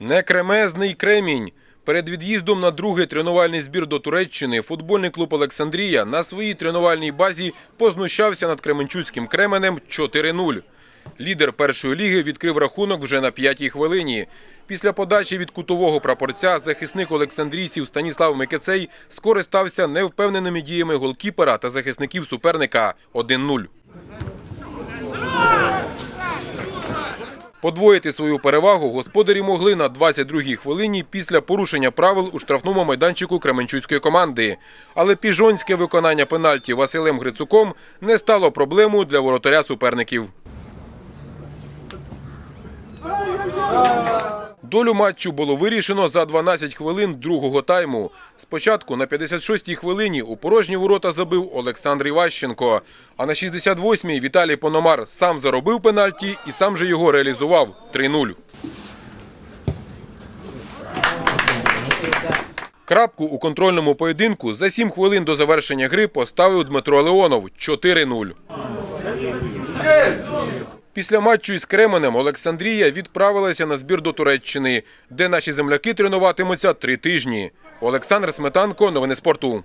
Некремезний кремінь. Перед від'їздом на другий тренувальний збір до Туреччини футбольний клуб Олександрія на своїй тренувальній базі познущався над Кременчуцьким Кременем 4-0. Лідер першої ліги відкрив рахунок вже на п'ятій хвилині. Після подачі від кутового прапорця захисник олександрійців Станіслав Микецей скористався невпевненими діями голкіпера та захисників суперника 1-0. Подвоїти свою перевагу господарі могли на 22-й хвилині після порушення правил у штрафному майданчику Кременчуцької команди. Але піжонське виконання пенальті Василем Грицуком не стало проблемою для воротаря суперників. Долю матчу було вирішено за 12 хвилин другого тайму. Спочатку на 56-й хвилині у порожні ворота забив Олександр Іващенко. А на 68-й Віталій Пономар сам заробив пенальті і сам же його реалізував 3-0. Крапку у контрольному поєдинку за 7 хвилин до завершення гри поставив Дмитро Леонов 4-0. Після матчу із Кременем Олександрія відправилася на збір до Туреччини, де наші земляки тренуватимуться три тижні. Олександр Сметанко, новини спорту.